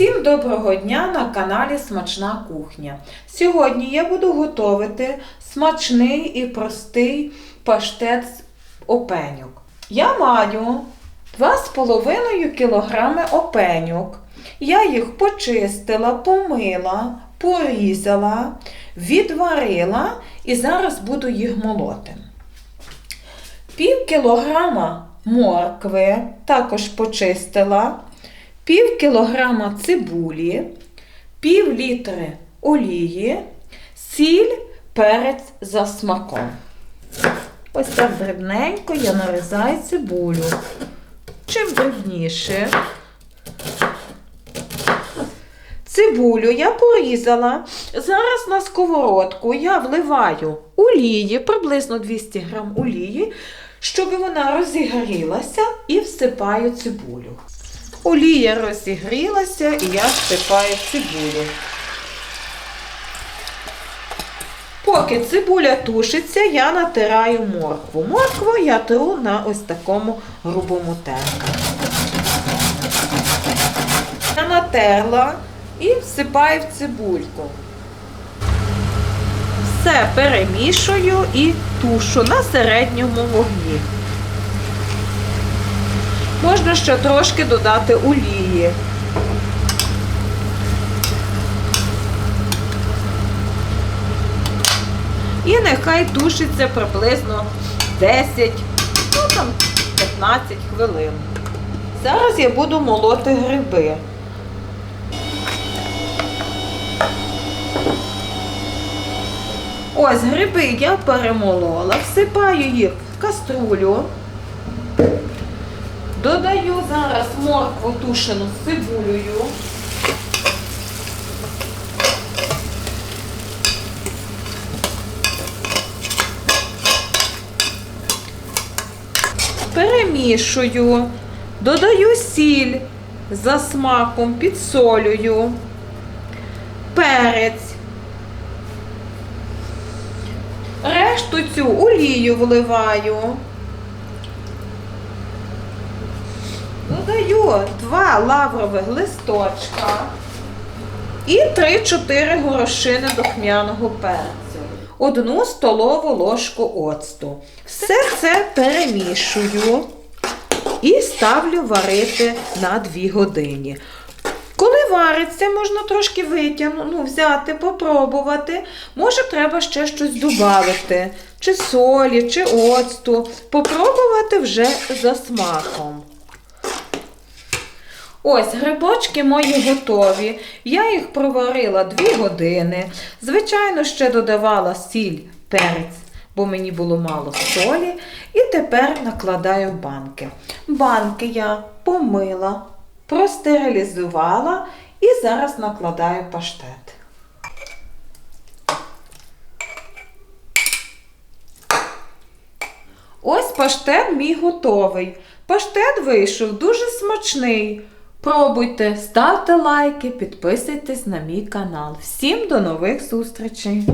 Всім доброго дня на каналі Смачна кухня. Сьогодні я буду готувати смачний і простий паштет з опеньок. Я маю 2,5 кг опеньок. Я їх почистила, помила, порізала, відварила і зараз буду їх молоти. Пів кілограма моркви також почистила, пів кілограма цибулі, пів літри олії, сіль, перець за смаком. Ось так дрібненько я нарізаю цибулю. Чим дрібніше. Цибулю я порізала. Зараз на сковородку я вливаю олії, приблизно 200 г олії, щоб вона розігрілася і всипаю цибулю. Олія розігрілася і я всипаю цибулю. Поки цибуля тушиться, я натираю моркву. Моркву я тру на ось такому грубому терку. Я натерла і всипаю в цибульку. Все перемішую і тушу на середньому вогні. Можна ще трошки додати олії. І нехай тушиться приблизно 10, ну там 15 хвилин. Зараз я буду молоти гриби. Ось гриби я перемолола, всипаю їх в каструлю. Додаю зараз моркву тушену з цибулею. Перемішую, додаю сіль за смаком, підсолюю, перець. Решту цю олію вливаю. Додаю два лаврових листочка і 3-4 горошини духмяного перцю. Одну столову ложку оцту. Все це перемішую і ставлю варити на 2 години. Коли вариться, можна трошки витягнути, ну, взяти, попробувати. Може, треба ще щось додати, чи солі, чи оцту. Попробувати вже за смаком. Ось грибочки мої готові. Я їх проварила 2 години. Звичайно, ще додавала сіль, перець, бо мені було мало солі. І тепер накладаю банки. Банки я помила, простерилізувала і зараз накладаю паштет. Ось паштет мій готовий. Паштет вийшов дуже смачний. Пробуйте, ставте лайки, підписуйтесь на мій канал. Всім до нових зустрічей!